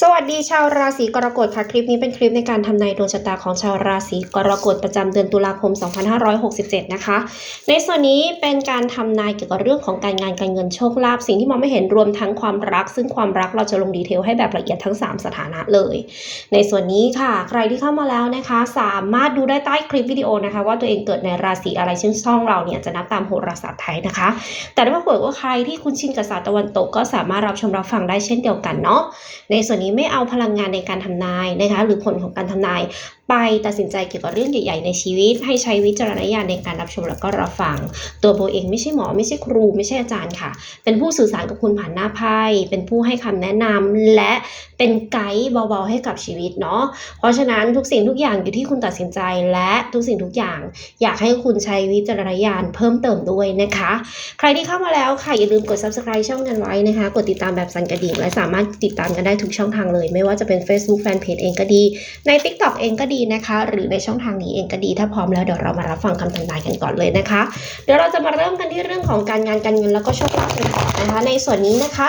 สวัสดีชาวราศีกรกฎค่ะ คลิปนี้เป็นคลิปในการทำนายดวงชะตาของชาวราศีกรกฎประจำเดือนตุลาคม 2567 นะคะ ในส่วนนี้เป็นการทำนายเกี่ยวกับเรื่องของการงานการเงินโชคลาภสิ่งที่มองไม่เห็นรวมทั้งความรัก ซึ่งความรักเราจะลงดีเทลให้แบบละเอียดทั้ง 3 สถานะเลย ในส่วนนี้ค่ะ ใครที่เข้ามาแล้วนะคะ สามารถดูได้ใต้คลิปวิดีโอนะคะ ว่าตัวเองเกิดในราศีอะไรซึ่งช่องเราเนี่ยจะนับตามโหราศาสตร์ไทยนะคะ แต่ถ้าเกิดว่าใครที่คุ้นชินกับศาสตร์ตะวันตกก็สามารถรับชมรับฟังได้เช่นเดียวกันเนาะในส่วนนี้ไม่เอาพลังงานในการทำนายนะคะหรือผลของการทำนายไปตัดสินใจเกี่ยวกับเรื่องใหญ่ๆในชีวิต ให้ใช้วิจารณญาณในการรับชมแล้วก็รับฟัง ตัวโบเองไม่ใช่หมอไม่ใช่ครู ไม่ใช่อาจารย์ค่ะ เป็นผู้สื่อสารกับคุณผ่านหน้าไพ่เป็นผู้ให้คำแนะนำและเป็นไกด์เบาๆให้กับชีวิตเนาะเพราะฉะนั้นทุกสิ่งทุกอย่างอยู่ที่คุณตัดสินใจและทุกสิ่งทุกอย่าง อยากให้คุณใช้วิจารณญาณเพิ่มเติมด้วยนะคะ ใครที่เข้ามาแล้วค่ะอย่าลืมกด subscribe ช่องกันไว้นะคะ กดติดตามแบบสั่นกระดิ่งและสามารถติดตามกันได้ทุกช่องทางเลย ไม่ว่าจะเป็น Facebook Fanpage เองก็ดีใน TikTok เองก็ดีนะคะ หรือในช่องทางนี้เองก็ดีถ้าพร้อมแล้วเดี๋ยวเรามารับฟังคำทำนายกันก่อนเลยนะคะ เดี๋ยวเราจะมาเริ่มกันที่เรื่องของการงานการเงินแล้วก็โชคลาภกันก่อนนะคะ ในส่วนนี้นะคะ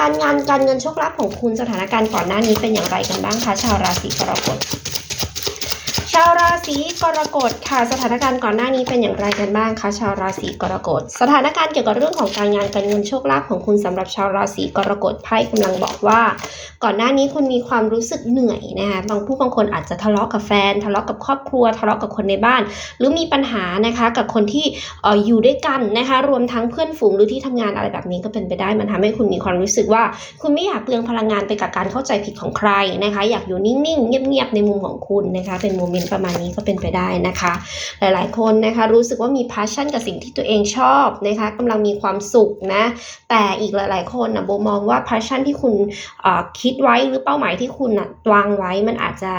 การงานการเงินโชคลาภของคุณสถานการณ์ก่อนหน้านี้เป็นอย่างไรกันบ้างคะชาวราศีกรกฎ ชาวราศีกรกฎค่ะ สถานการณ์ก่อนหน้านี้เป็นอย่างไรกันบ้างคะชาวราศีกรกฎสถานการณ์เกี่ยวกับเรื่องของการงานการเงินโชคลาภของคุณสำหรับชาวราศีกรกฎไพ่กำลังบอกว่า ก่อนหน้านี้คุณมีความรู้สึกเหนื่อยนะคะบางผู้บางคนอาจจะทะเลาะกับแฟน ทะเลาะกับครอบครัว ทะเลาะกับคนในบ้าน หรือมีปัญหานะคะกับคนที่อออยู่ด้วยกันนะคะรวมทั้งเพื่อนฝูงหรือที่ทำงานอะไรแบบนี้ก็เป็นไปได้มันทำให้คุณมีความรู้สึกว่า คุณไม่อยากเปลืองพลังงานไปกับการเข้าใจผิดของใครนะคะอยากอยู่นิ่งๆเงียบๆในมุมของคุณนะคะเป็นโมเมนต์ประมาณนี้ก็เป็นไปได้นะคะ หลายๆ คนนะคะรู้สึกว่ามี passion กับสิ่งที่ตัวเองชอบนะคะกำลังมีความสุขนะแต่อีกหลาย ๆ คนนะโบมองว่า passion ที่คุณคิดไว้หรือเป้าหมายที่คุณนะวางไว้มันอาจจะ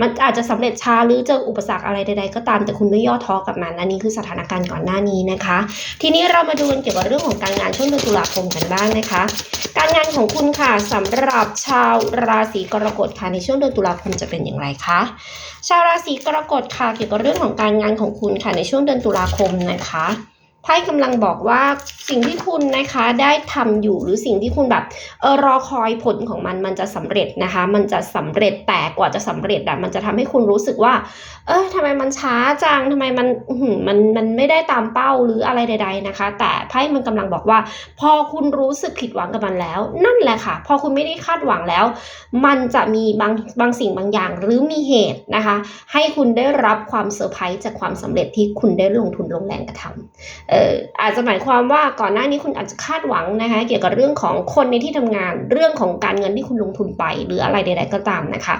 มันอาจจะสำเร็จช้าหรือเจออุปสรรคอะไรใด ๆ ก็ตามแต่คุณไม่ย่อท้อกับมันอันนี้คือสถานการณ์ก่อนหน้านี้นะคะ ทีนี้เรามาดูกันเกี่ยวกับเรื่องของการงานช่วงเดือนตุลาคมกันบ้างนะคะ การงานของคุณค่ะสำหรับชาวราศีกรกฎค่ะในช่วงเดือนตุลาคมจะเป็นอย่างไรคะ ชาวราศีกรกฎค่ะเกี่ยวกับเรื่องของการงานของคุณค่ะในช่วงเดือนตุลาคมนะคะ ไพ่กำลังบอกว่าสิ่งที่คุณนะคะได้ทำอยู่หรือสิ่งที่คุณแบบเออรอคอยผลของมันมันจะสำเร็จนะคะ มันจะสำเร็จแต่กว่าจะสำเร็จอะมันจะทำให้คุณรู้สึกว่า เออทำไมมันช้าจังทำไมมันมันมันไม่ได้ตามเป้าหรืออะไรใด ๆนะคะ แต่ไพ่มันกำลังบอกว่า พอคุณรู้สึกผิดหวังกับมันแล้ว นั่นแหละค่ะ พอคุณไม่ได้คาดหวังแล้ว มันจะมีบางบางสิ่งบางอย่าง หรือมีเหตุนะคะ ให้คุณได้รับความเซอร์ไพรส์จากความสำเร็จที่คุณได้ลงทุนลงแรงกระทำเอออาจจะหมายความว่าก่อนหน้านี้คุณอาจจะคาดหวังนะคะ เกี่ยวกับเรื่องของคนในที่ทำงาน เรื่องของการเงินที่คุณลงทุนไป หรืออะไรใด ๆก็ตามนะคะ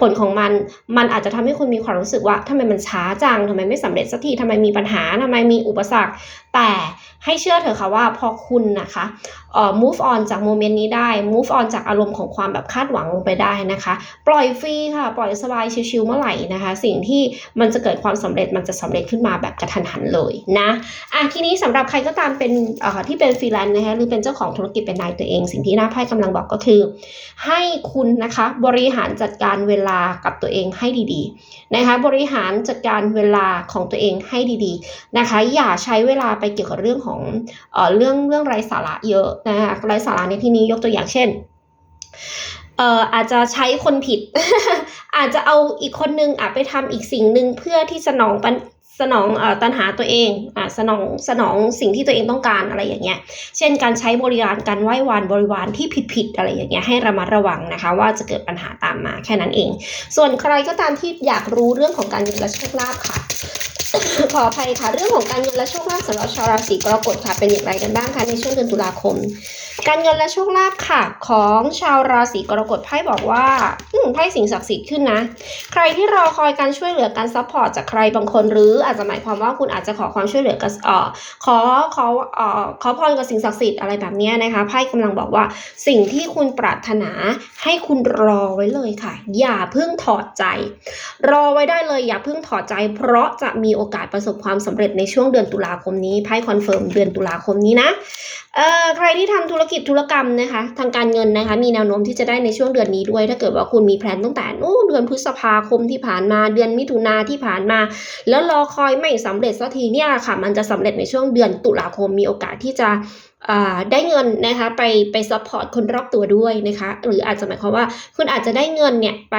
ผลของมันมันอาจจะทำให้คุณมีความรู้สึกว่าทำไมมันช้าจังทำไมไม่สำเร็จสักทีทำไมมีปัญหาทำไมมีอุปสรรค แต่ให้เชื่อเถอะค่ะว่าพอคุณนะคะเอ่อ move on จากโมเมนต์นี้ได้ move on จากอารมณ์ของความแบบคาดหวังลงไปได้นะคะ ปล่อยฟรีค่ะ ปล่อยสบายชิวๆเมื่อไหร่นะคะ สิ่งที่มันจะเกิดความสำเร็จมันจะสำเร็จขึ้นมาแบบกระทันหันเลยนะอะทีนี้สำหรับใครก็ตามเป็นที่เป็นฟรีแลนซ์นะคะหรือเป็นเจ้าของธุรกิจเป็นนายตัวเอง สิ่งที่หน้าไพ่กำลังบอกก็คือ ให้คุณนะคะบริหารจัดการเวลากับตัวเองให้ดีๆนะคะบริหารจัดการเวลาของตัวเองให้ดีๆนะคะอย่าใช้เวลาไปเกี่ยวกับเรื่องของเออเรื่องเรื่องไร้สาระเยอะนะคะไร้สาระในที่นี้ยกตัวอย่างเช่นเอ่ออาจจะใช้คนผิด อาจจะเอาอีกคนนึงอะไปทำอีกสิ่งหนึ่งเพื่อที่สนองปัญ สนองอตัณหาตัวเองอสนองสนองสิ่งที่ตัวเองต้องการอะไรอย่างเงี้ย เช่นการใช้บริการการไหว้วานบริวารที่ผิดๆอะไรอย่างเงี้ยให้ระมัดระวังนะคะ ว่าจะเกิดปัญหาตามมาแค่นั้นเอง ส่วนใครก็ตามที่อยากรู้เรื่องของการเงินและโชคลาภค่ะขออภัยค่ะ เรื่องของการเงินและโชคลาภสำหรับชาวราศีกรกฎค่ะเป็นอย่างไรกันบ้างคะในช่วงเดือนตุลาคม การเงินและโชคลาภค่ะ ของชาวราศีกรกฎไพ่บอกว่าอืมไพ่สิ่งศักดิ์สิทธิ์ขึ้นนะ ใครที่รอคอยการช่วยเหลือการซัพพอร์ตจากใครบางคนหรืออาจจะหมายความว่าคุณอาจจะขอความช่วยเหลือกับเอ่อขอขอเอ่อขอพรกับสิ่งศักดิ์สิทธิ์อะไรแบบนี้นะคะไพ่กำลังบอกว่าสิ่งที่คุณปรารถนาให้คุณรอไว้เลยค่ะ อย่าเพิ่งถอดใจ รอไว้ได้เลยอย่าเพิ่งถอดใจ เพราะจะมีโอกาสประสบความสำเร็จในช่วงเดือนตุลาคมนี้ไพ่คอนเฟิร์มเดือนตุลาคมนี้นะเอ่อใครที่ทำธุรกิจธุรกรรมนะคะ ทางการเงินนะคะ มีแนวโน้มที่จะได้ในช่วงเดือนนี้ด้วย ถ้าเกิดว่าคุณมีแพลนตั้งแต่นู้เดือนพฤษภาคมที่ผ่านมาเดือนมิถุนาที่ผ่านมา แล้วรอคอยไม่สำเร็จสักทีเนี่ยค่ะ มันจะสำเร็จในช่วงเดือนตุลาคมมีโอกาสที่จะ ได้เงินนะคะไปไปซัพพอร์ตคนรอบตัวด้วยนะคะหรืออาจจะหมายความว่าคุณอาจจะได้เงินเนี่ยไป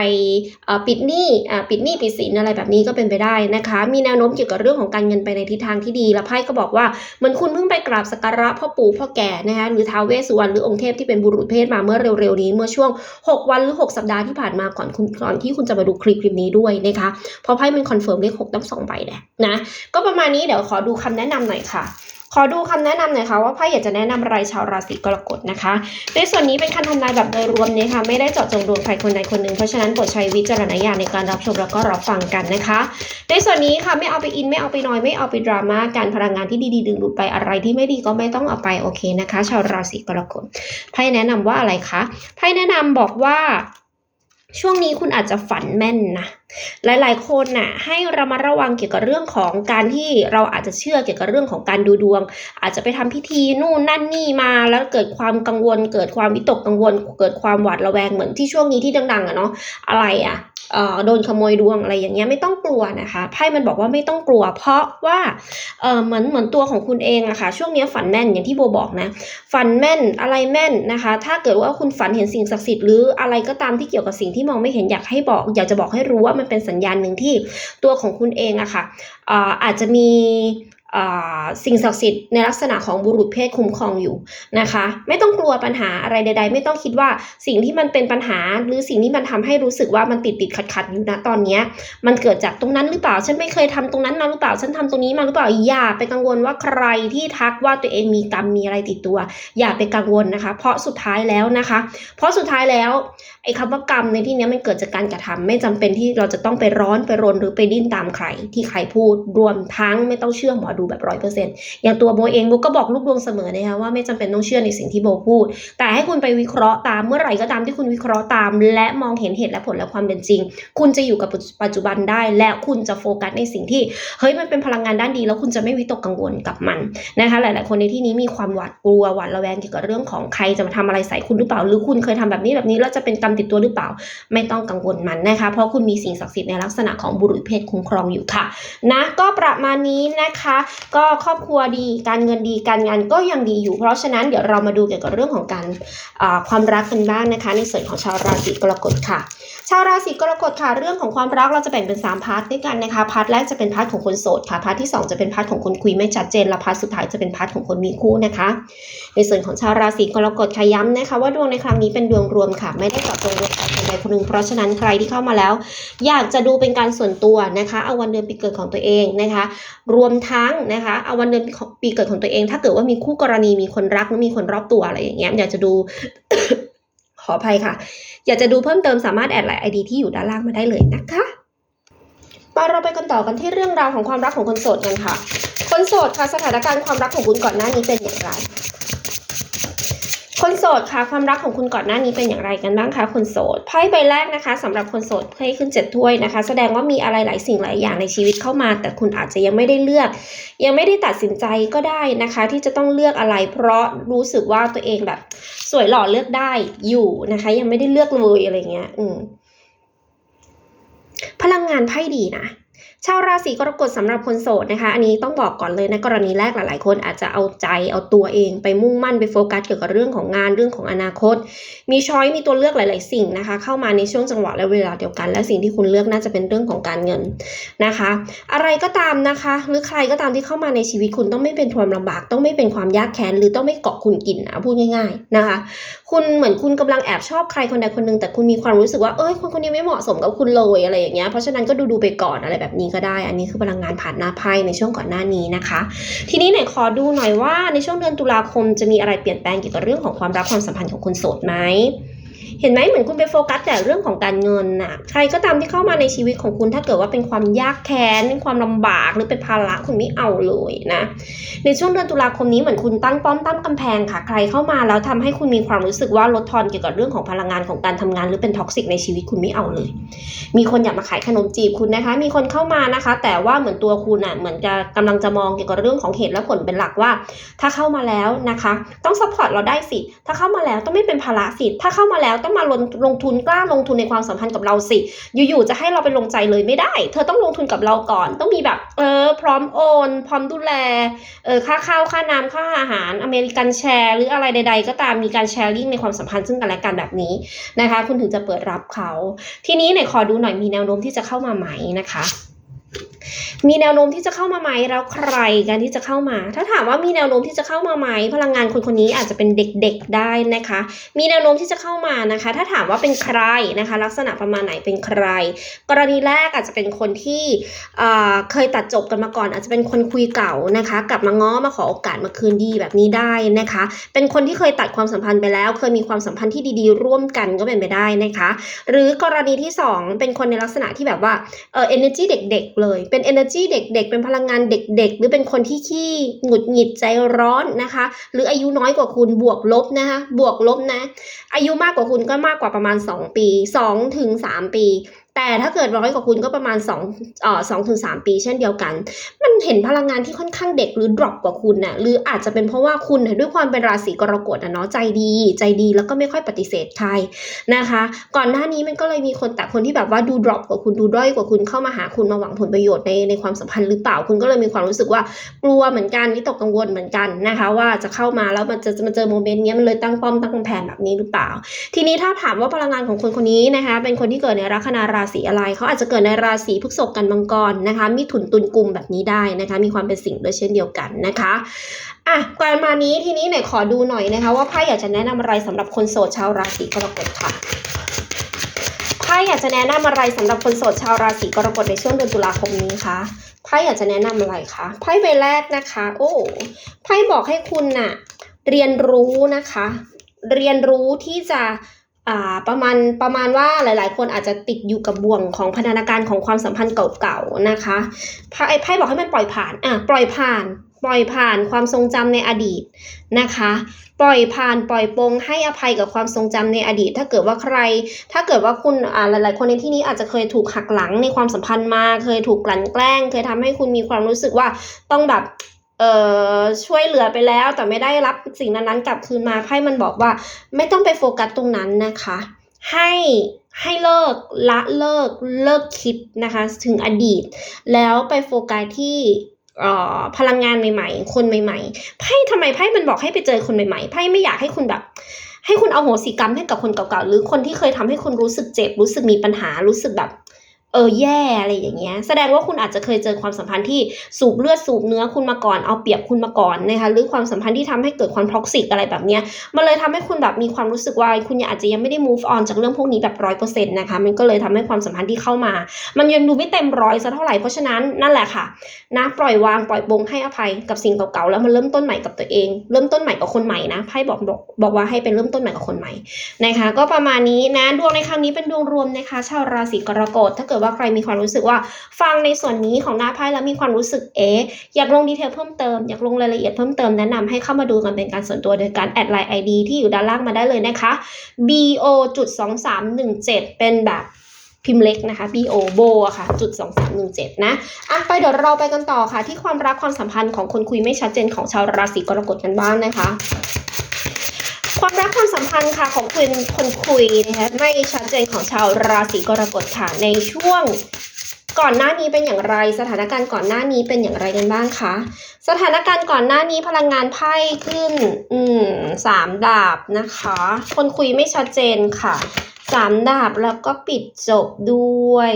ปิดหนี้ปิดหนี้ปิดสินอะไรแบบนี้ก็เป็นไปได้นะคะ มีแนวโน้มเกี่ยวกับเรื่องของการเงินไปในทิศทางที่ดี แล้วไพ่ก็บอกว่าเหมือนคุณเพิ่งไปกราบสักการะพ่อปู่พ่อแก่นะคะหรือท้าวเวสสุวรรณหรือองค์เทพที่เป็นบุรุษเพศมาเมื่อเร็วๆนี้เมื่อช่วง 6 วันหรือ 6 สัปดาห์ที่ผ่านมาก่อนคุณก่อนที่คุณจะมาดูคลิปคลิปนี้ด้วยนะคะเพราะไพ่มันคอนเฟิร์มเลขหกตั้งสองใบแหละนะก็ประมาณนี้เดี๋ยวขอดูคำแนะนำหน่อยค่ะ ขอดูคำแนะนำหน่อยค่ะว่าไพ่อยากจะแนะนำอะไรชาวราศีกรกฎนะคะ ในส่วนนี้เป็นคำทำนายแบบโดยรวมเนี่ยค่ะไม่ได้เจาะจงดวงใครคนใดคนหนึ่งเพราะฉะนั้นโปรดใช้วิจารณญาณในการรับชมแล้วก็รับฟังกันนะคะ ในส่วนนี้ค่ะไม่เอาไปอินไม่เอาไปนอยไม่เอาไปดราม่าการพลังงานที่ดีๆดึงดูดไปอะไรที่ไม่ดีก็ไม่ต้องเอาไปโอเคนะคะ ชาวราศีกรกฎไพ่แนะนำว่าอะไรคะไพ่แนะนำบอกว่า ช่วงนี้คุณอาจจะฝันแม่นนะ หลายๆ คนน่ะให้ระมัดระวังเกี่ยวกับเรื่องของการที่เราอาจจะเชื่อเกี่ยวกับเรื่องของการดูดวง อาจจะไปทำพิธีนู่นนั่นนี่มาแล้วเกิดความกังวล เกิดความวิตกกังวล เกิดความหวาดระแวงเหมือนที่ช่วงนี้ที่ดังๆอะเนาะอะไรอะ โดนขโมยดวงอะไรอย่างเงี้ยไม่ต้องกลัวนะคะไพ่มันบอกว่าไม่ต้องกลัว เพราะว่าเออเหมือนเหมือนตัวของคุณเองอะค่ะช่วงนี้ฝันแม่นอย่างที่โบบอกนะฝันแม่นอะไรแม่นนะคะ ถ้าเกิดว่าคุณฝันเห็นสิ่งศักดิ์สิทธิ์หรืออะไรก็ตามที่เกี่ยวกับสิ่งที่มองไม่เห็นอยากให้บอก อยากจะบอกให้รู้ว่ามันเป็นสัญญาณหนึ่งที่ตัวของคุณเองอะค่ะอ่าอาจจะมี สิ่งศักดิ์สิทธิ์ในลักษณะของบุรุษเพศคุ้มครองอยู่นะคะ ไม่ต้องกลัวปัญหาอะไรใด ๆ ไม่ต้องคิดว่าสิ่งที่มันเป็นปัญหา หรือสิ่งที่มันทำให้รู้สึกว่ามันติดติดขัดขัดอยู่นะตอนเนี้ยมันเกิดจากตรงนั้นหรือเปล่าฉันไม่เคยทำตรงนั้นมาหรือเปล่าฉันทำตรงนี้มาหรือเปล่าอย่าไปกังวลว่าใครที่ทักว่าตัวเองมีกรรมมีอะไรติดตัว อย่าไปกังวลนะคะ เพราะสุดท้ายแล้วนะคะ เพราะสุดท้ายแล้วไอ้คำว่ากรรมในที่นี้มันเกิดจากการกระทำไม่จำเป็นที่เราจะต้องไปร้อนไปรนหรือไปดิ้นตามใครที่ใครพูดรวมทั้งไม่ต้องเชื่อหมอดูแบบร้อยเปอร์เซ็นต์อย่างตัวโบเองโบก็บอกลูกดวงเสมอนะคะว่าไม่จำเป็นต้องเชื่อในสิ่งที่โบพูด แต่ให้คุณไปวิเคราะห์ตามเมื่อไหร่ก็ตามที่คุณวิเคราะห์ตาม และมองเห็นเหตุและผลและความเป็นจริง คุณจะอยู่กับปัจจุบันได้ และคุณจะโฟกัสในสิ่งที่เฮ้ยมันเป็นพลังงานด้านดี แล้วคุณจะไม่วิตกกังวลกับมันนะคะหลาย ๆ คนในที่นี้มีความหวาดกลัวหวาดระแวงเกี่ยวกับเรื่องของใครจะมาทำอะไรใส่คุณหรือเปล่า หรือคุณเคยทำแบบนี้แบบนี้แล้วจะเป็นกรรมติดตัวหรือเปล่า ไม่ต้องกังวลมันนะคะเพราะคุณมีสิ่งศักดิ์สิทธิ์ในลักษณะของบุรุษเพศคุ้มครองอยู่ค่ะนะก็ประมาณนี้นะคะก็ครอบครัวดีการเงินดีการงานก็ยังดีอยู่ เพราะฉะนั้นเดี๋ยวเรามาดูเกี่ยวกับเรื่องของการความรักกันบ้างนะคะ ในส่วนของชาวราศีกรกฎค่ะ ชาวราศีกรกฎค่ะ เรื่องของความรักเราจะแบ่งเป็น3พาร์ทด้วยกันนะคะพาร์ทแรกจะเป็นพาร์ทของคนโสดค่ะพาร์ทที่สองจะเป็นพาร์ทของคนคุยไม่ชัดเจนและพาร์ทสุดท้ายจะเป็นพาร์ทของคนมีคู่นะคะ ในส่วนของชาวราศีกรกฎค่ะย้ำนะคะ ว่าดวงในครั้งนี้เป็นดวงรวมค่ะ ไม่ได้เจาะจงดวง ใครคนใดคนหนึ่งเพราะฉะนั้นใครที่เข้ามาแล้ว อยากจะดูเป็นการส่วนตัวนะคะเอาวันเดือนปีเกิดของตัวเองนะคะ รวมทั้งนะคะเอาวันเดือนปีเกิดของตัวเอง ถ้าเกิดว่ามีคู่กรณีมีคนรักหรือมีคนรอบตัวอะไรอย่างเงี้ยอยากจะดูขออภัยค่ะ อยากจะดูเพิ่มเติมสามารถแอดไลน์ไอดีที่อยู่ด้านล่างมาได้เลยนะคะไปเราไปกันต่อกันที่เรื่องราวของความรักของคนโสดกันค่ะ คนโสดค่ะสถานการณ์ความรักของคุณก่อนหน้านี้เป็นอย่างไร คนโสดค่ะความรักของคุณก่อนหน้านี้เป็นอย่างไรกันบ้างคะคนโสดไพ่ใบแรกนะคะสำหรับคนโสดไพ่ขึ้นเจ็ดถ้วยนะคะ แสดงว่ามีอะไรหลายสิ่งหลายอย่างในชีวิตเข้ามา แต่คุณอาจจะยังไม่ได้เลือก ยังไม่ได้ตัดสินใจก็ได้นะคะ ที่จะต้องเลือกอะไร เพราะรู้สึกว่าตัวเองแบบ สวยหล่อเลือกได้อยู่นะคะ ยังไม่ได้เลือกเลยอะไรเงี้ย อืมพลังงานไพ่ดีนะ ชาวราศีกรกฎสำหรับคนโสดนะคะ อันนี้ต้องบอกก่อนเลยในะกรณีแรกหลาย ๆ คนอาจจะเอาใจเอาตัวเองไปมุ่งมั่นไปโฟกัสเกี่ยวกับเรื่องของงานเรื่องของอนาคต มีช้อยมีตัวเลือกหลาย ๆ สิ่งนะคะ เข้ามาในช่วงจังหวะและเวลาเดียวกัน และสิ่งที่คุณเลือกน่าจะเป็นเรื่องของการเงินนะคะ อะไรก็ตามนะคะ หรือใครก็ตามที่เข้ามาในชีวิตคุณต้องไม่เป็นความลำบาก ต้องไม่เป็นความยากแค้นหรือต้องไม่เกาะคุณกินนะพูดง่าย ๆนะคะ คุณเหมือนคุณกำลังแอบชอบใครคนใดคนหนึ่งแต่คุณมีความรู้สึกว่าเอ้ยคนคนนี้ไม่เหมาะสมกับคุณเลยอะไรอย่างเงี้ยเพราะฉะนั้นก็ดูดูไปก่อนอะไรแบบนี้ก็ได้ อันนี้คือพลังงานผ่านหน้าไพ่ในช่วงก่อนหน้านี้นะคะ ทีนี้ไหนขอดูหน่อยว่าในช่วงเดือนตุลาคมจะมีอะไรเปลี่ยนแปลงเกี่ยวกับเรื่องของความรักความสัมพันธ์ของคนโสดไหม เห็นไหมเหมือนคุณไปโฟกัสแต่เรื่องของการเงินน่ะ ใครก็ตามที่เข้ามาในชีวิตของคุณถ้าเกิดว่าเป็นความยากแค้นเป็นความลำบากหรือเป็นภาระคุณไม่เอาเลยนะ ในช่วงเดือนตุลาคมนี้เหมือนคุณตั้งป้อมตั้งกำแพงค่ะ ใครเข้ามาแล้วทำให้คุณมีความรู้สึกว่าลดทอนเกี่ยวกับเรื่องของพลังงานของการทำงานหรือเป็นท็อกซิกในชีวิตคุณไม่เอาเลย มีคนอยากมาขายขนมจีบคุณนะคะ มีคนเข้ามานะคะ แต่ว่าเหมือนตัวคุณอะเหมือนจะกำลังจะมองเกี่ยวกับเรื่องของเหตุและผลเป็นหลักว่า ถ้าเข้ามาแล้วนะคะ ต้องซัพพอร์ตเราได้สิ ถ้าเข้ามาแล้วต้องไม่เป็นภาระสิ ถ้าเข้ามาแล้วต้องมาลงลงทุนกล้าลงทุนในความสัมพันธ์กับเราสิ อยู่ๆจะให้เราไปลงใจเลยไม่ได้ เธอต้องลงทุนกับเราก่อน ต้องมีแบบเออพร้อมโอน พร้อมดูแลเออค่าข้าวค่าน้ำค่าอาหารอเมริกันแชร์ หรืออะไรใด ๆ ก็ตามมีการแชร์ลิงในความสัมพันธ์ซึ่งกันและกันแบบนี้นะคะ คุณถึงจะเปิดรับเขา ทีนี้ไหนขอดูหน่อยมีแนวโน้มที่จะเข้ามาไหมนะคะ มีแนวโน้มที่จะเข้ามาไหมแล้วใครกันที่จะเข้ามา ถ้าถามว่ามีแนวโน้มที่จะเข้ามาไหมพลังงานคนคนนี้อาจจะเป็นเด็กๆได้นะคะ มีแนวโน้มที่จะเข้ามานะคะ ถ้าถามว่าเป็นใครนะคะ ลักษณะประมาณไหนเป็นใคร กรณีแรกอาจจะเป็นคนที่เคยตัดจบกันมาก่อน อาจจะเป็นคนคุยเก่านะคะ กลับมาง้อมาขอโอกาสมาคืนดีแบบนี้ได้นะคะ เป็นคนที่เคยตัดความสัมพันธ์ไปแล้ว เคยมีความสัมพันธ์ที่ดีๆ ร่วมกันก็เป็นไปได้นะคะ หรือกรณีที่สองเป็นคนในลักษณะที่แบบว่าเออ energy เด็ก ๆ เลยเป็น energy เด็กๆ เป็นพลังงานเด็กๆ หรือเป็นคนที่ขี้หงุดหงิดใจร้อนนะคะ หรืออายุน้อยกว่าคุณบวกลบนะคะบวกลบนะ อายุมากกว่าคุณก็มากกว่าประมาณ 2 ปี2ถึง3ปี แต่ถ้าเกิดน้อยกว่าคุณก็ประมาณ2เอ่อ2ถึง3ปีเช่นเดียวกัน มันเห็นพลังงานที่ค่อนข้างเด็กหรือ drop กว่าคุณน่ะหรืออาจจะเป็นเพราะว่าคุณนะด้วยความเป็นราศีกรกฎอะเนาะใจดี ใจดีแล้วก็ไม่ค่อยปฏิเสธใครนะคะ ก่อนหน้านี้มันก็เลยมีคนแต่คนที่แบบว่าดู drop กว่าคุณดูด้อยกว่าคุณเข้ามาหาคุณมาหวังผลประโยชน์ในในความสัมพันธ์หรือเปล่าคุณก็เลยมีความรู้สึกว่ากลัวเหมือนกันวิตกกังวลเหมือนกันนะคะว่าจะเข้ามาแล้วมันจะมาเจอโมเมนต์เนี้ยมันเลยตั้งป้อมตั้งกำแพงแบบนี้หรือเปล่า ทีนี้ถ้าถามว่าพลังงานของคนคนนี้นะคะเป็นคนที่เกิดในลัคนาราศีอะไร เขาอาจจะเกิดในราศีพฤษภกันมังกรนะคะมิถุนตุลกลุ่มแบบนี้ได้นะคะ มีความเป็นสิ่งด้วยเช่นเดียวกันนะคะอะการมานี้ทีนี้ไหนขอดูหน่อยนะคะ ว่าไพ่อยากจะแนะนำอะไรสำหรับคนโสดชาวราศีกรกฎค่ะไพ่อยากจะแนะนำอะไรสำหรับคนโสดชาวราศีกรกฎในช่วงเดือนตุลาคมนี้คะไพ่อยากจะแนะนำอะไรคะไพ่ใบแรกนะคะ โอ้ไพ่บอกให้คุณน่ะเรียนรู้นะคะ เรียนรู้ที่จะ อ่าประมาณประมาณว่าหลาย ๆ คนอาจจะติดอยู่กับบ่วงของพันธนาการของความสัมพันธ์เก่าๆนะคะไพ่ไพ่บอกให้มันปล่อยผ่านอะปล่อยผ่าน ปล่อยผ่านความทรงจำในอดีตนะคะ ปล่อยผ่านปล่อยปลงให้อภัยกับความทรงจำในอดีต ถ้าเกิดว่าใคร ถ้าเกิดว่าคุณอ่าหลาย ๆ คนในที่นี้อาจจะเคยถูกหักหลังในความสัมพันธ์มา เคยถูกกลั่นแกล้ง เคยทำให้คุณมีความรู้สึกว่าต้องแบบ เอ่อช่วยเหลือไปแล้ว แต่ไม่ได้รับสิ่งนั้นๆกลับคืนมาไพ่มันบอกว่า ไม่ต้องไปโฟกัสตรงนั้นนะคะ ให้ให้เลิกละเลิกเลิกคิดนะคะ ถึงอดีต แล้วไปโฟกัสที่เอ่อพลังงานใหม่ๆ คนใหม่ๆ ไพ่ทำไมไพ่มันบอกให้ไปเจอคนใหม่ๆ ไพ่ไม่อยากให้คุณแบบ ให้คุณเอาโหสิกรรมให้กับคนเก่าๆ หรือคนที่เคยทำให้คุณรู้สึกเจ็บ รู้สึกมีปัญหา รู้สึกแบบ ออแย่อะไรอย่างเงี้ยแสดงว่าคุณอาจจะเคยเจอความสัมพันธ์ที่สูบเลือดสูบเนื้อคุณมาก่อนเอาเปรียบคุณมาก่อนนะคะหรือความสัมพันธ์ที่ทำให้เกิดความท็อกซิกอะไรแบบเนี้ยมันเลยทำให้คุณแบบมีความรู้สึกว่าคุณอาจจะยังไม่ได้ move on จากเรื่องพวกนี้แบบร้อยเปอร์เซ็นต์นะคะมันก็เลยทำให้ความสัมพันธ์ที่เข้ามา มันยังดูไม่เต็มร้อยสักเท่าไหร่เพราะฉะนั้นนั่นแหละค่ะนะปล่อยวางปล่อยบงให้อภัยกับสิ่งเก่าๆแล้วมันเริ่มต้นใหม่กับตัวเอง เริ่มต้นใหม่กับคนใหม่นะไพ่บอกบอกบอกว่าให้เป็นเริ่มต้นใหม่กับคนใหม่นะคะก็ประมาณนี้นะดวงในครั้งนี้เป็นดวงรวมนะคะชาวราศีกรกฎถ้าเกิดว่าว่าใครมีความรู้สึกว่าฟังในส่วนนี้ของหน้าไพ่แล้วมีความรู้สึกเอ๊อยากลงดีเทลเพิ่มเติมอยากลงรายละเอียดเพิ่มเติมแนะนำให้เข้ามาดูกันเป็นการส่วนตัวโดยการแอดไลน์ ID ที่อยู่ด้านล่างมาได้เลยนะคะ bo จุดสองสามหนึ่งเจ็ดเป็นแบบพิมพ์เล็กนะคะ bo bo อะค่ะ จุดสองสามหนึ่งเจ็ดนะ อะ ไปเดี๋ยวเราไปกันต่อค่ะ ที่ความรักความสัมพันธ์ของคนคุยไม่ชัดเจนของชาวราศีกรกฎกันบ้างนะคะ ความรักความสัมพันธ์ค่ะของคุณคนคุยนะคะไม่ชัดเจนของชาวราศีกรกฎค่ะในช่วงก่อนหน้านี้เป็นอย่างไร สถานการณ์ก่อนหน้านี้เป็นอย่างไรกันบ้างคะสถานการณ์ก่อนหน้านี้พลังงานไพ่ขึ้น อืมสามดาบนะคะ คนคุยไม่ชัดเจนค่ะสามดาบแล้วก็ปิดจบด้วย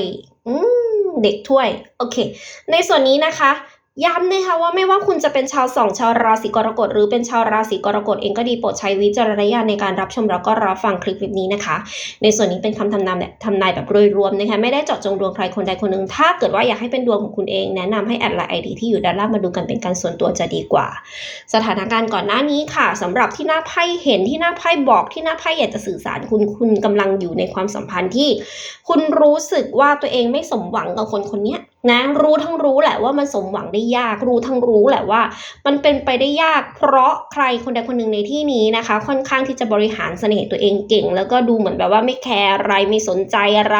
อืมเด็กถ้วย โอเค ในส่วนนี้นะคะ ย้ำนะคะว่าไม่ว่าคุณจะเป็นชาวสองชาวราศีกรกฎหรือเป็นชาวราศีกรกฎเองก็ดีโปรดใช้วิจารณญาณในการรับชมแล้วก็รับฟังคลิปนี้นะคะ ในส่วนนี้เป็นคำทำนายแบบทำนายแบบโดยรวมนะคะไม่ได้เจาะจงดวงใครคนใดคนหนึ่งถ้าเกิดว่าอยากให้เป็นดวงของคุณเอง แนะนำให้แอดไลน์ไอดีที่อยู่ด้านล่างมาดูกันเป็นการส่วนตัวจะดีกว่า สถานการณ์ก่อนหน้านี้ค่ะสำหรับที่หน้าไพ่เห็นที่หน้าไพ่บอกที่หน้าไพ่อยากจะสื่อสารคุณคุณกำลังอยู่ในความสัมพันธ์ที่ คุณรู้สึกว่าตัวเองไม่สมหวังกับคนคนนี้ นะรู้ทั้งรู้แหละว่ามันสมหวังได้ยาก รู้ทั้งรู้แหละว่า มันเป็นไปได้ยาก เพราะใครคนใดคนหนึ่งในที่นี้นะคะ ค่อนข้างที่จะบริหารเสน่ห์ตัวเองเก่ง แล้วก็ดูเหมือนแบบว่าไม่แคร์อะไรไม่สนใจอะไร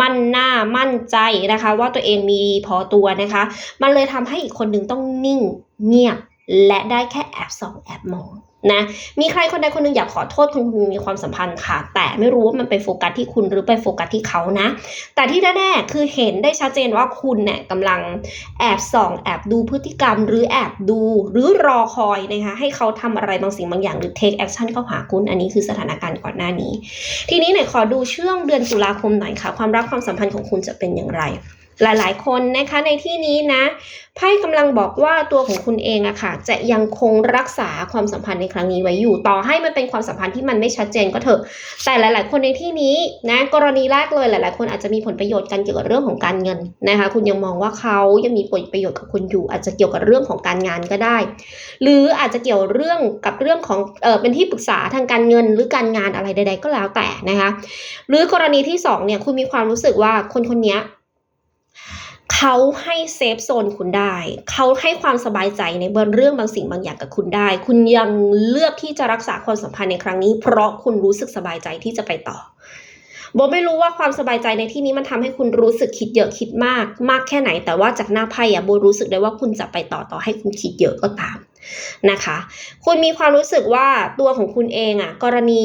มั่นหน้ามั่นใจนะคะ ว่าตัวเองมีพอตัวนะคะ มันเลยทำให้อีกคนหนึ่งต้องนิ่งเงียบ และได้แค่แอบส่องแอบมอง นะมีใครคนใดคนหนึ่งอยากขอโทษคนคนหนึงมีความสัมพันธ์ค่ะ แต่ไม่รู้ว่ามันไปโฟกัสที่คุณหรือไปโฟกัสที่เขานะ แต่ที่แน่ๆคือเห็นได้ชัดเจนว่าคุณเนี่ยกำลังแอบส่องแอบดูพฤติกรรม หรือแอบดูหรือรอคอยนะคะให้เขาทำอะไรบางสิ่งบางอย่างหรือ take action เข้าหาคุณ อันนี้คือสถานการณ์ก่อนหน้านี้ ทีนี้ไหนขอดูช่วงเดือนตุลาคมหน่อยค่ะ ความรักความสัมพันธ์ของคุณจะเป็นอย่างไรหลายๆ คนนะคะในที่นี้นะไพ่กำลังบอกว่าตัวของคุณเองอะค่ะ จะยังคงรักษาความสัมพันธ์ในครั้งนี้ไว้อยู่ ต่อให้มันเป็นความสัมพันธ์ที่มันไม่ชัดเจนก็เถอะ แต่หลาย ๆ คนในที่นี้นะกรณีแรกเลยหลาย ๆ คนอาจจะมีผลประโยชน์กันเกี่ยวกับเรื่องของการเงินนะคะ คุณยังมองว่าเขายังมีผลประโยชน์กับคุณอยู่ อาจจะเกี่ยวกับเรื่องของการงานก็ได้ หรืออาจจะเกี่ยวเรื่องกับเรื่องของเออเป็นที่ปรึกษาทางการเงินหรือการงานอะไรใด ๆ ก็แล้วแต่นะคะ หรือกรณีที่สองเนี่ยคุณมีความรู้สึกว่าคนคนนี้ เขาให้เซฟโซนคุณได้ เขาให้ความสบายใจในบางเรื่องบางสิ่งบางอย่างกับคุณได้ คุณยังเลือกที่จะรักษาความสัมพันธ์ในครั้งนี้ เพราะคุณรู้สึกสบายใจที่จะไปต่อโบไม่รู้ว่าความสบายใจในที่นี้มันทำให้คุณรู้สึกคิดเยอะคิดมาก มากแค่ไหน แต่ว่าจากหน้าไพ่อะโบรู้สึกได้ว่าคุณจะไปต่อต่อให้คุณคิดเยอะก็ตามนะคะ คุณมีความรู้สึกว่าตัวของคุณเองอะกรณี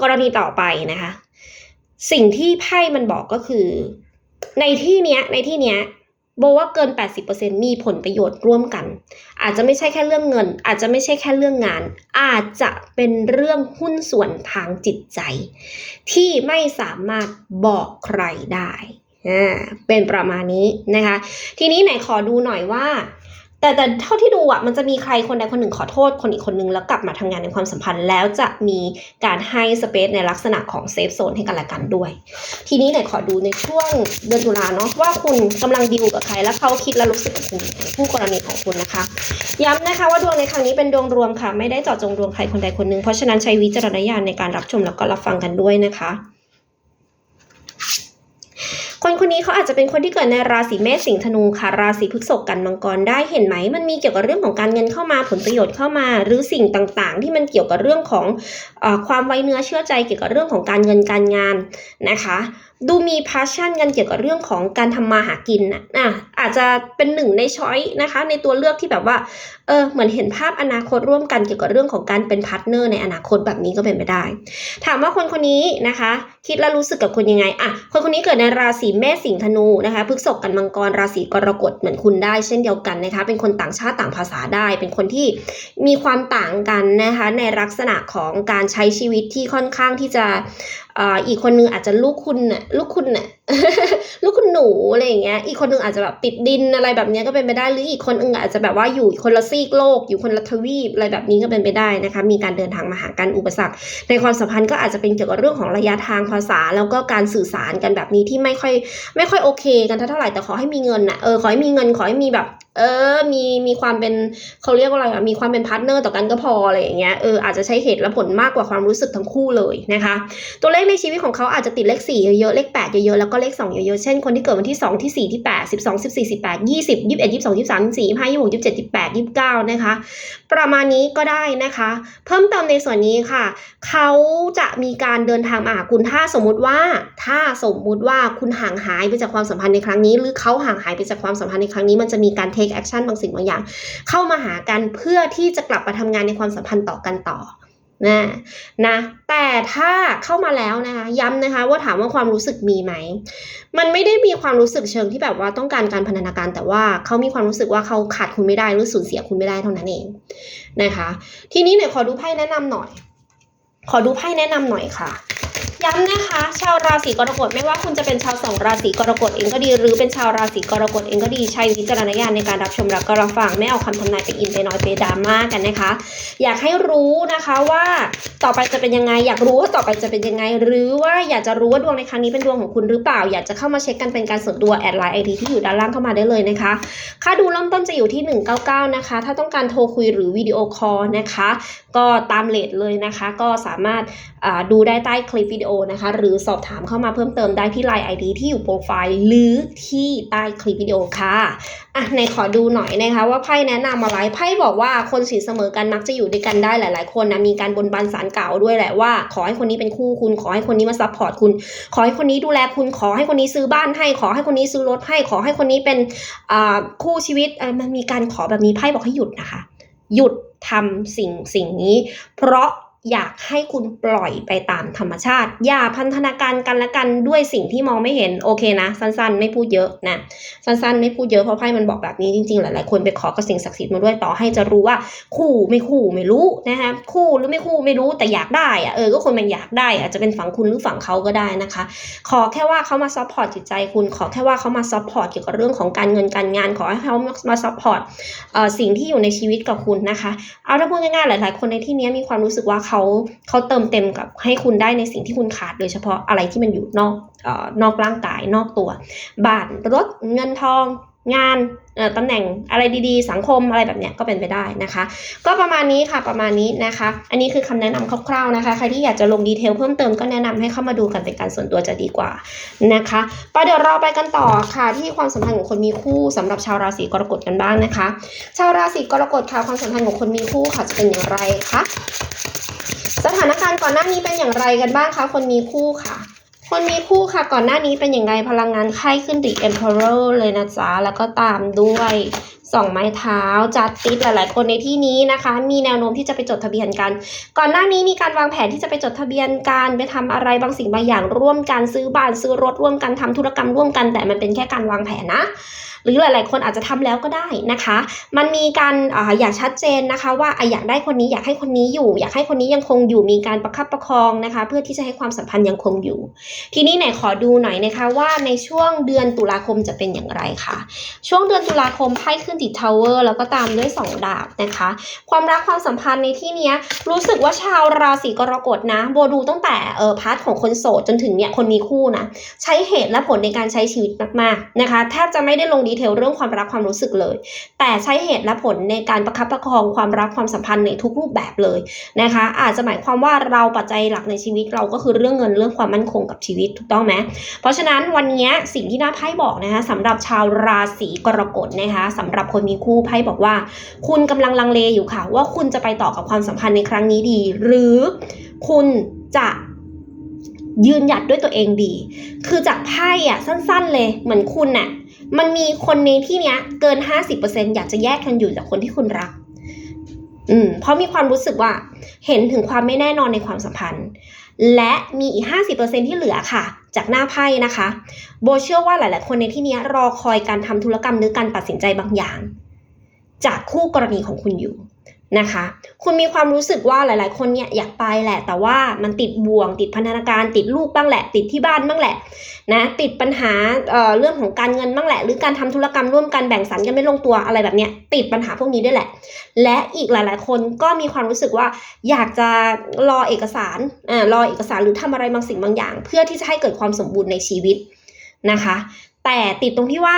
กรณีต่อไปนะคะ สิ่งที่ไพ่มันบอกก็คือ ในที่เนี้ยในที่เนี้ยโบว่าเกิน 80%มีผลประโยชน์ร่วมกัน อาจจะไม่ใช่แค่เรื่องเงิน อาจจะไม่ใช่แค่เรื่องงาน อาจจะเป็นเรื่องหุ้นส่วนทางจิตใจ ที่ไม่สามารถบอกใครได้ เป็นประมาณนี้นะคะ ทีนี้ไหนขอดูหน่อยว่า แต่แต่เท่าที่ดูอะมันจะมีใครคนใดคนหนึ่งขอโทษคนอีกคนนึงแล้วกลับมาทำงานในความสัมพันธ์ แล้วจะมีการให้สเปซในลักษณะของเซฟโซนให้กันและกันด้วย ทีนี้ไหนขอดูในช่วงเดือนตุลาเนาะว่าคุณกำลังดีลกับใคร แล้วเขาคิดและรู้สึกกับคุณผู้กรณีของคุณนะคะ ย้ำนะคะว่าดวงในครั้งนี้เป็นดวงรวมค่ะ ไม่ได้เจาะจงดวงใครคนใดคนหนึ่งเพราะฉะนั้นใช้วิจารณญาณในการรับชมแล้วก็รับฟังกันด้วยนะคะ คนคนนี้เขาอาจจะเป็นคนที่เกิดในราศีเมษสิงห์ธนูค่ะ ราศีพฤษภกันมังกรได้เห็นไหม มันมีเกี่ยวกับเรื่องของการเงินเข้ามาผลประโยชน์เข้ามา หรือสิ่งต่างๆ ที่มันเกี่ยวกับเรื่องของอความไว้เนื้อเชื่อใจเกี่ยวกับเรื่องของการเงินการงานนะคะ ดูมี passion กันเกี่ยวกับเรื่องของการทำมาหากินนะอะอาจจะเป็นหนึ่งในช้อยนะคะ ในตัวเลือกที่แบบว่าเออเหมือนเห็นภาพอนาคตร่วมกันเกี่ยวกับเรื่องของการเป็นพาร์ทเนอร์ในอนาคตแบบนี้ก็เป็นไปได้ ถามว่าคนคนนี้นะคะ คิดและรู้สึกกับคุณยังไงอะคนคนนี้เกิดในราศีเมษสิงห์ธนูนะคะพฤษภกันมังกรราศีกรกฎเหมือนคุณได้เช่นเดียวกันนะคะ เป็นคนต่างชาติต่างภาษาได้ เป็นคนที่มีความต่างกันนะคะในลักษณะของการใช้ชีวิตที่ค่อนข้างที่จะ อีกคนนึงอาจจะลูกคุณน่ะลูกคุณน่ะลูกคุณหนูอะไรอย่างเงี้ย อีกคนนึงอาจจะแบบติดดินอะไรแบบเนี้ยก็เป็นไปได้หรืออีกคนนึงอาจจะแบบว่าอยู่คนละซีกโลก อยู่คนละทวีปอะไรแบบนี้ก็เป็นไปได้นะคะ มีการเดินทางมาหากันอุปสรรค ในความสัมพันธ์ก็อาจจะเป็นเกี่ยวกับเรื่องของระยะทางภาษา แล้วก็การสื่อสารกันแบบนี้ที่ไม่ค่อยไม่ค่อยโอเค กันเท่าไหร่แต่ขอให้มีเงินน่ะเออขอให้มีเงินขอให้มีแบบ เออ มี มีความเป็นเขาเรียกว่าอะไรอะมีความเป็นพาร์ทเนอร์ต่อกันก็พออะไรอย่างเงี้ย เออ อาจจะใช้เหตุและผลมากกว่าความรู้สึกทั้งคู่เลยนะคะ ตัวเลขในชีวิตของเขาอาจจะติดเลข4เยอะๆ เลข8เยอะๆ แล้วก็เลข2เยอะๆ เช่น คนที่เกิดวันที่ 2 ที่ 4 ที่ 8 12 14 18 20 21 22 23 24 25 26 27 28 29 นะคะ ประมาณนี้ก็ได้นะคะ เพิ่มเติมในส่วนนี้ค่ะ เขาจะมีการเดินทางมาหาคุณถ้าสมมุติว่า ถ้าสมมุติว่าคุณห่างหายไปจากความสัมพันธ์ในครั้งนี้ หรือเขาห่างหายไปจากความสัมพันธ์ในครั้งนี้ มันจะมีการ take action บางสิ่งบางอย่าง เข้ามาหากันเพื่อที่จะกลับมาทำงานในความสัมพันธ์ต่อกันต่อนะนะแต่ถ้าเข้ามาแล้วนะคะย้ำนะคะว่าถามว่าความรู้สึกมีไหม มันไม่ได้มีความรู้สึกเชิงที่แบบว่าต้องการการพันธนาการ แต่ว่าเขามีความรู้สึกว่าเขาขาดคุณไม่ได้หรือสูญเสียคุณไม่ได้เท่านั้นเองนะคะ ทีนี้เนี่ยขอดูไพ่แนะนำหน่อย ขอดูไพ่แนะนำหน่อยค่ะ ย้ำนะคะ ชาวราศีกรกฎไม่ว่าคุณจะเป็นชาวสองราศีกรกฎเองก็ดี หรือเป็นชาวราศีกรกฎเองก็ดีใช้วิจารณญาณในการรับชมรับก็รับฟังไม่เอาคำทำนายไปอินไปน้อยไปดราม่ากันนะคะ อยากให้รู้นะคะว่าต่อไปจะเป็นยังไง อยากรู้ว่าต่อไปจะเป็นยังไง หรือว่าอยากจะรู้ว่าดวงในครั้งนี้เป็นดวงของคุณหรือเปล่า อยากจะเข้ามาเช็คกันเป็นการส่วนตัวแอดไลน์ไอดีที่อยู่ด้านล่างเข้ามาได้เลยนะคะค่าดูเริ่มต้นจะอยู่ที่ 199 นะคะ ถ้าต้องการโทรคุยหรือวิดีโอคอลนะคะ ก็ตามเลทเลยนะคะ ก็สามารถ ดูได้ใต้คลิปวิดีโอนะคะ หรือสอบถามเข้ามาเพิ่มเติมได้ที่ Line ID ที่อยู่โปรไฟล์หรือที่ใต้คลิปวิดีโอค่ะอะในขอดูหน่อยนะคะ ว่าไพ่แนะนำอะไรไพ่บอกว่าคนสินเสมอกันมักจะอยู่ด้วยกันได้หลาย ๆ คนนะมีการบนบานสารกล่าวด้วยแหละว่า ขอให้คนนี้เป็นคู่คุณ ขอให้คนนี้มาซัพพอร์ตคุณ ขอให้คนนี้ดูแลคุณขอให้คนนี้ซื้อบ้านให้ ขอให้คนนี้ซื้อรถให้ขอให้คนนี้เป็นคู่ชีวิตมันมีการขอแบบนี้ไพ่บอกให้หยุดนะคะ หยุดทำสิ่งสิ่งนี้ เพราะ อยากให้คุณปล่อยไปตามธรรมชาติ อย่าพันธนาการกันละกันด้วยสิ่งที่มองไม่เห็นโอเคนะ สั้นๆ ไม่พูดเยอะนะสั้นๆ ไม่พูดเยอะเพราะไพ่มันบอกแบบนี้จริงๆ หลายๆคนไปขอกับสิ่งศักดิ์สิทธิ์มาด้วยต่อให้จะรู้ว่าคู่ไม่คู่ไม่รู้นะคะคู่หรือไม่คู่ไม่รู้แต่อยากได้อะเออก็คนมันอยากได้อาจจะเป็นฝั่งคุณหรือฝั่งเขาก็ได้นะคะ ขอแค่ว่าเขามาซัพพอร์ตจิตใจคุณขอแค่ว่าเขามาซัพพอร์ตเกี่ยวกับเรื่องของการเงินการงาน ขอให้เขามาซัพพอร์ตสิ่งที่อยู่ในชีวิตกับคุณนะคะเอาถ้าพูดง่ายๆหลาย ๆ คนในที่นี้มีความรู้สึกว่าเขาเขาเติมเต็มกับให้คุณได้ในสิ่งที่คุณขาดโดยเฉพาะอะไรที่มันอยู่นอกอนอกร่างกายนอกตัว บ้านรถเงินทอง งานเอ่อตำแหน่งอะไรดีๆ สังคมอะไรแบบเนี้ยก็เป็นไปได้นะคะ ก็ประมาณนี้ค่ะประมาณนี้นะคะ อันนี้คือคำแนะนำคร่าวๆนะคะใครที่อยากจะลงดีเทลเพิ่มเติมก็แนะนำให้เข้ามาดูกันเป็นการส่วนตัวจะดีกว่านะคะไปเดี๋ยวเราไปกันต่อค่ะที่ความสัมพันธ์ของคนมีคู่สำหรับชาวราศีกรกฎกันบ้างนะคะ ชาวราศีกรกฎค่ะความสัมพันธ์ของคนมีคู่ค่ะจะเป็นอย่างไรคะสถานการณ์ก่อนหน้านี้เป็นอย่างไรกันบ้างคะคนมีคู่ค่ะ คนมีคู่ค่ะก่อนหน้านี้เป็นอย่างไรพลังงานไข้ขึ้นดิ Emperor เลยนะจ๊ะ แล้วก็ตามด้วยสองไม้เท้าจัดติดหลาย ๆ คนในที่นี้นะคะ มีแนวโน้มที่จะไปจดทะเบียนกัน ก่อนหน้านี้มีการวางแผนที่จะไปจดทะเบียนกันไปทำอะไรบางสิ่งบางอย่างร่วมกันซื้อบ้านซื้อรถร่วมกันทำธุรกรรมร่วมกัน แต่มันเป็นแค่การวางแผนนะ หรือหลาย ๆ คนอาจจะทำแล้วก็ได้นะคะ มันมีการออยากชัดเจนนะคะ ว่าอยากได้คนนี้อยากให้คนนี้อยู่ อยากให้คนนี้ยังคงอยู่มีการประคับประคองนะคะ เพื่อที่จะให้ความสัมพันธ์ยังคงอยู่ ทีนี้ไหนขอดูหน่อยนะคะว่าในช่วงเดือนตุลาคมจะเป็นอย่างไรค่ะ ช่วงเดือนตุลาคมไพ่ขึ้นติดทาวเวอร์แล้วก็ตามด้วย 2 ดาบนะคะ ความรักความสัมพันธ์ในที่นี้รู้สึกว่าชาวราศีกรกฎนะโบดูตั้งแต่เออพาร์ทของคนโสดจนถึงเนี่ยคนมีคู่นะใช้เหตุและผลในการใช้ชีวิตมากๆนะคะแทบจะไม่ได้ลงดีเทลเรื่องความรักความรู้สึกเลย แต่ใช้เหตุและผลในการประคับประคองความรักความสัมพันธ์ในทุกรูปแบบเลยนะคะ อาจจะหมายความว่าเราปัจจัยหลักในชีวิตเราก็คือเรื่องเงินเรื่องความมั่นคงกับชีวิตถูกต้องไหมเพราะฉะนั้นวันนี้สิ่งที่หน้าไพ่บอกนะคะสำหรับชาวราศีกรกฎนะคะสำหรับคนมีคู่ไพ่บอกว่า คุณกำลังลังเลอยู่ค่ะ ว่าคุณจะไปต่อกับความสัมพันธ์ในครั้งนี้ดี หรือคุณจะยืนหยัดด้วยตัวเองดี คือจากไพ่อะสั้น ๆ เลย เหมือนคุณน่ะ มันมีคนในที่เนี้ยเกิน 50%อยากจะแยกกันอยู่จากคนที่คุณรัก อืม เพราะมีความรู้สึกว่า เห็นถึงความไม่แน่นอนในความสัมพันธ์ และมีอีก 50%ที่เหลือค่ะ จากหน้าไพ่นะคะ โบเชื่อว่าหลาย ๆ คนในที่เนี้ยรอคอยการทำธุรกรรมหรือการตัดสินใจบางอย่าง จากคู่กรณีของคุณอยู่ นะคะ คุณมีความรู้สึกว่าหลาย ๆ คนเนี่ยอยากไปแหละ แต่ว่ามันติดบ่วง ติดพันธนาการ ติดลูกบ้างแหละ ติดที่บ้านบ้างแหละนะ ติดปัญหาเอ่อเรื่องของการเงินบ้างแหละ หรือการทำธุรกรรมร่วมกันแบ่งสรรกันไม่ลงตัวอะไรแบบเนี้ย ติดปัญหาพวกนี้ด้วยแหละ และอีกหลาย ๆ คนก็มีความรู้สึกว่าอยากจะรอเอกสารอ่ารอเอกสารหรือทำอะไรบางสิ่งบางอย่าง เพื่อที่จะให้เกิดความสมบูรณ์ในชีวิตนะคะ แต่ติดตรงที่ว่า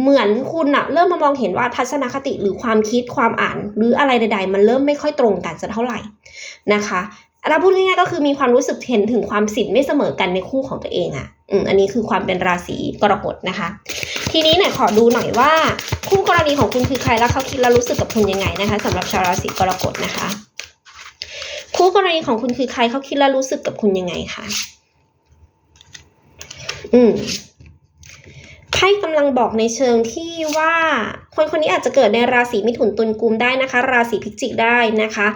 เหมือนคุณอะเริ่มมามองเห็นว่าทัศนคติหรือความคิดความอ่าน หรืออะไรใด ๆ มันเริ่มไม่ค่อยตรงกันสักเท่าไหร่นะคะถ้าพูดง่ายๆก็คือมีความรู้สึกเห็นถึงความสินไม่เสมอกันในคู่ของตัวเองอะอืมอันนี้คือความเป็นราศีกรกฎนะคะ ทีนี้เนี่ยขอดูหน่อยว่า คู่กรณีของคุณคือใครแล้วเขาคิดแล้วรู้สึกกับคุณยังไงนะคะสำหรับชาวราศีกรกฎนะคะ คู่กรณีของคุณคือใครเขาคิดแล้วรู้สึกกับคุณยังไงคะอืม ไพ่กำลังบอกในเชิงที่ว่า คนคนนี้อาจจะเกิดในราศีมิถุนตุลกุมได้นะคะ ราศีพิจิกได้นะคะ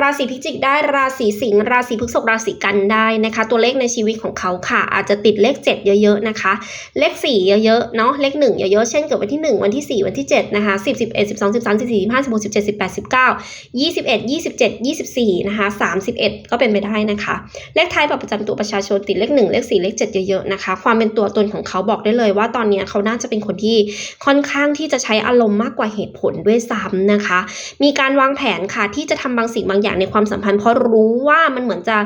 ราศีพิจิกได้ราศีสิงห์ราศีพฤษภราศีกันได้นะคะ ตัวเลขในชีวิตของเขาค่ะ อาจจะติดเลข 7 เยอะๆนะคะ เลข 4 เยอะๆเนาะเลข 1 เยอะๆเช่นเกิดวันที่ 1 วันที่ 4 วันที่7นะคะ10 11 12 13 14 15 16 17 18 19 21 27 24นะคะ31 ก็เป็นไปได้นะคะ เลขท้ายบัตรประจำตัวประชาชนติดเลข 1 เลข 4 เลข 7 เยอะๆนะคะ ความเป็นตัวตนของเขาบอกได้เลยว่าตอนนี้เขาน่าจะเป็นคนที่ค่อนข้างที่จะใช้อารมณ์มากกว่าเหตุผลด้วยซ้ำนะคะ มีการวางแผนค่ะที่จะทำบางสิ่งบางอย่างในความสัมพันธ์เพราะรู้ว่ามันเหมือนจะ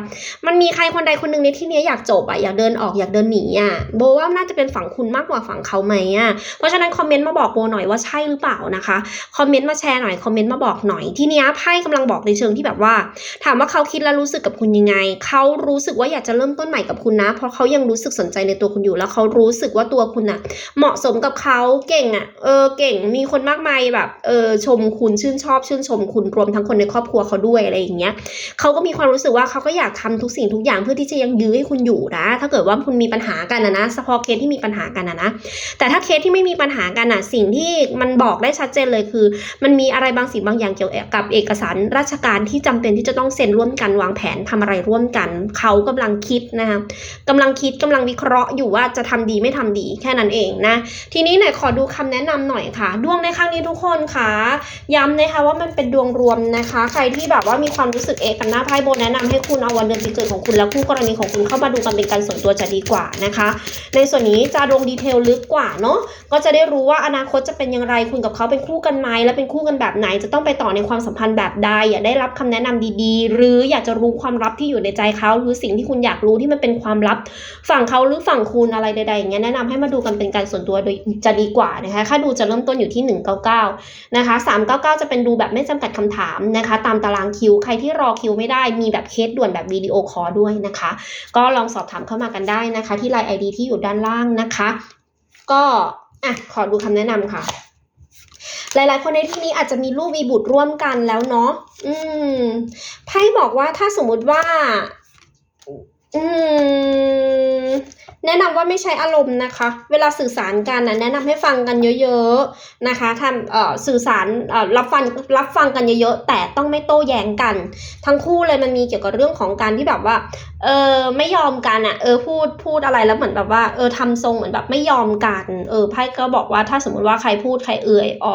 มันมีใครคนใดคนหนึ่งในที่นี้อยากจบอะอยากเดินออกอยากเดินหนีอะโบว่าน่าจะเป็นฝั่งคุณมากกว่าฝั่งเขาไหมอะเพราะฉะนั้นคอมเมนต์มาบอกโบหน่อยว่าใช่หรือเปล่านะคะคอมเมนต์มาแชร์หน่อยคอมเมนต์มาบอกหน่อยทีเนี้ไพ่กำลังบอกในเชิงที่แบบว่า ถามว่าเขาคิดและรู้สึกกับคุณยังไง เขารู้สึกว่าอยากจะเริ่มต้นใหม่กับคุณนะ เพราะเขายังรู้สึกสนใจในตัวคุณอยู่แล้วเขารู้สึกว่าตัวคุณน่ะเหมาะสมกับเขาเก่งอะ่ะเออเก่งมีมีคนมากมายแบบเออชมคุณชื่นชอบชื่นชมคุณรวมทั้งคนในครอบครัวเขาด้วยอะไรอย่างเงี้ยเขาก็มีความรู้สึกว่าเขาก็อยากทำทุกสิ่งทุกอย่างเพื่อที่จะยังยื้อให้คุณอยู่นะ ถ้าเกิดว่าคุณมีปัญหากันนะนะเฉพาะเคสที่มีปัญหากันนะนะแต่ถ้าเคสที่ไม่มีปัญหากันนะสิ่งที่มันบอกได้ชัดเจนเลยคือ มันมีอะไรบางสิ่งบางอย่างเกี่ยวกับเอกสารราชการที่จำเป็นที่จะต้องเซ็นร่วมกันวางแผนทำอะไรร่วมกันเขากำลังคิดนะคะกำลังคิดกำลังวิเคราะห์อยู่ว่าจะทำดีไม่ทำดีแค่นั้นเองนะ ทีนี้ไหนขอดูคำแนะนำหน่อยค่ะดวงในครั้งนี้ทุกคนค่ะ ย้ำนะคะว่ามันเป็นดวงรวมนะคะ ใครที่แบบว่ามีความรู้สึกเอกันหน้าไพ่โบนแนะนำให้คุณเอาวันเดือนปีเกิดของคุณและคู่กรณีของคุณเข้ามาดูกันเป็นการส่วนตัวจะดีกว่านะคะ ในส่วนนี้จะลงดีเทลลึกกว่าเนาะก็จะได้รู้ว่าอนาคตจะเป็นอย่างไรคุณกับเขาเป็นคู่กันไหมและเป็นคู่กันแบบไหน จะต้องไปต่อในความสัมพันธ์แบบใดอยากได้รับคำแนะนำดีๆ หรืออยากจะรู้ความลับที่อยู่ในใจเขาหรือสิ่งที่คุณอยากรู้ที่มันเป็นความลับ ฝั่งเขาหรือฝั่งคุณอะไรใดๆอย่างเงี้ยแนะนำให้มาดูกันเป็นการส่วนตัวโดยจะดีกว่านะคะค่าดูจะเริ่มต้นอยู่ที่199 นะคะ 399 จะเป็นดูแบบไม่จำกัดคำถามนะคะ ตามตารางคิว ใครที่รอคิวไม่ได้มีแบบเคสด่วนแบบวิดีโอคอลด้วยนะคะ ก็ลองสอบถามเข้ามากันได้นะคะ ที่ไลน์ ID ที่อยู่ด้านล่างนะคะ ก็อะขอดูคำแนะนำค่ะหลาย ๆ คนในที่นี้อาจจะมีลูกมีบุตรร่วมกันแล้วเนาะ อืม ไพ่บอกว่าถ้าสมมุติว่า อืม แนะนำว่าไม่ใช้อารมณ์นะคะ เวลาสื่อสารกันนะแนะนำให้ฟังกันเยอะๆนะคะทำเอ่อสื่อสารเอ่อรับฟังรับฟังกันเยอะๆ แต่ต้องไม่โต้แย้งกัน ทั้งคู่เลยมันมีเกี่ยวกับเรื่องของการที่แบบว่าเออไม่ยอมกันอะเออพูดพูดอะไรแล้วเหมือนแบบว่าเออทำทรงเหมือนแบบไม่ยอมกันเออไพ่ก็บอกว่าถ้าสมมติว่าใครพูดใครเอ่ยออ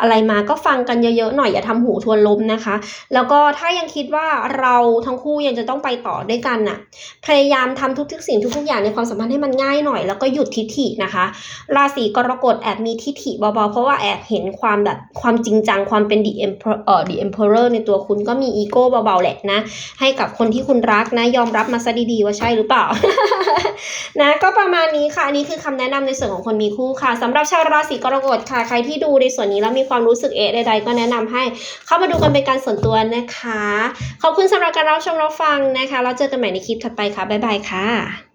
อะไรมาก็ฟังกันเยอะๆหน่อยอย่าทำหูทวนลมนะคะ แล้วก็ถ้ายังคิดว่าเราทั้งคู่ยังจะต้องไปต่อด้วยกันน่ะพยายามทำทุกๆสิ่งทุกๆอย่างในความสัมพันธ์ให้มันง่ายหน่อย แล้วก็หยุดทิฐินะคะ ราศีกรกฎแอบมีทิฐิเบาๆ เพราะว่าแอบเห็นความแบบความจริงจังความเป็น the emperor เอ่อ the emperor ในตัวคุณก็มีอีโก้เบาๆแหละนะ ให้กับคนที่คุณรักนะ ยอมรับมาซะดีๆว่าใช่หรือเปล่า นะก็ประมาณนี้ค่ะ อันนี้คือคำแนะนำในส่วนของคนมีคู่ค่ะสำหรับชาวราศีกรกฎค่ะ ใครที่ดูในส่วนนี้แล้วมีความรู้สึกเอะใดๆก็แนะนำให้ เข้ามาดูกันเป็นการส่วนตัวนะคะ ขอบคุณสำหรับการรับชมรับฟังนะคะแล้วเจอกันใหม่ในคลิปถัดไปค่ะบ๊ายบายค่ะ